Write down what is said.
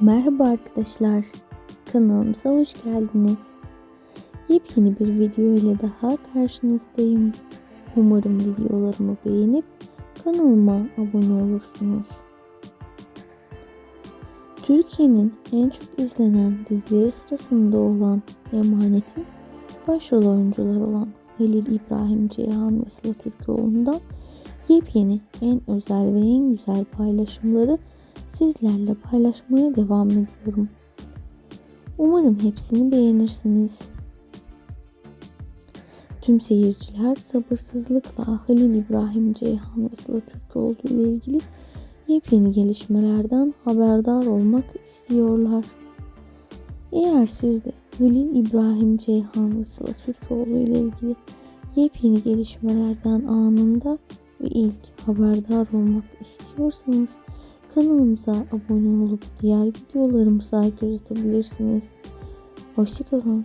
Merhaba arkadaşlar. Kanalımıza hoş geldiniz. Yepyeni bir video ile daha karşınızdayım. Umarım videolarımı beğenip kanalıma abone olursunuz. Türkiye'nin en çok izlenen dizileri sırasında olan Emanet'in başrol oyuncuları olan Halil İbrahim Ceyhan ve Sıla Türkoğlu'ndan yepyeni, en özel ve en güzel paylaşımları sizlerle paylaşmaya devam ediyorum. Umarım hepsini beğenirsiniz. Tüm seyirciler sabırsızlıkla Halil İbrahim Ceyhan ve Sıla Türkoğlu ile ilgili yepyeni gelişmelerden haberdar olmak istiyorlar. Eğer siz de Halil İbrahim Ceyhan ve Sıla Türkoğlu ile ilgili yepyeni gelişmelerden anında ve ilk haberdar olmak istiyorsanız kanalımıza abone olup diğer videolarımıza göz atabilirsiniz. Hoşçakalın.